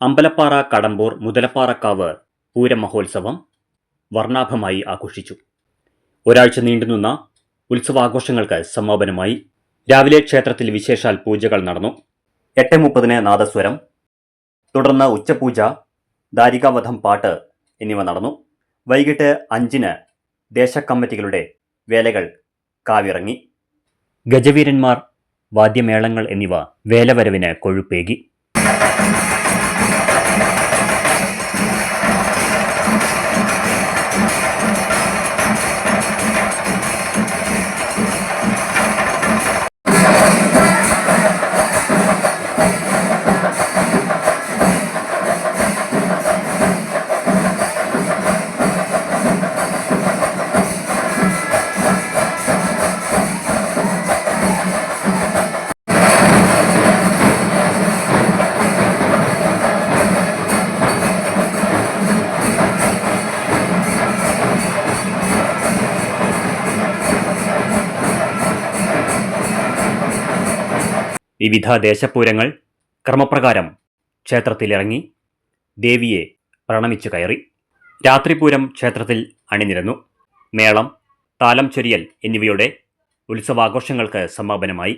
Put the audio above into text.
അമ്പലപ്പാറ കടമ്പൂർ മുതലപ്പാറക്കാവ് പൂരം മഹോത്സവം വർണാഭമായി ആഘോഷിച്ചു. ഒരാഴ്ച നീണ്ടുനിന്ന ഉത്സവാഘോഷങ്ങൾക്ക് സമാപനമായി രാവിലെ ക്ഷേത്രത്തിൽ വിശേഷാൽ പൂജകൾ നടന്നു. എട്ട് മുപ്പതിന് നാദസ്വരം തുടർന്ന് ഉച്ചപൂജ ദാരികാവധം പാട്ട് എന്നിവ നടന്നു. വൈകിട്ട് അഞ്ചിന് ദേശക്കമ്മിറ്റികളുടെ വേലകൾ കാവിറങ്ങി. ഗജവീരന്മാർ വാദ്യമേളങ്ങൾ എന്നിവ വേലവരവിന് കൊഴുപ്പേകി. വിവിധ ദേശപൂരങ്ങൾ ക്രമപ്രകാരം ക്ഷേത്രത്തിലിറങ്ങി ദേവിയെ പ്രണമിച്ചു കയറി. രാത്രിപൂരം ക്ഷേത്രത്തിൽ അണിനിരന്നു. മേളം താലം ചൊരിയൽ എന്നിവയുടെ ഉത്സവാഘോഷങ്ങൾക്ക് സമാപനമായി.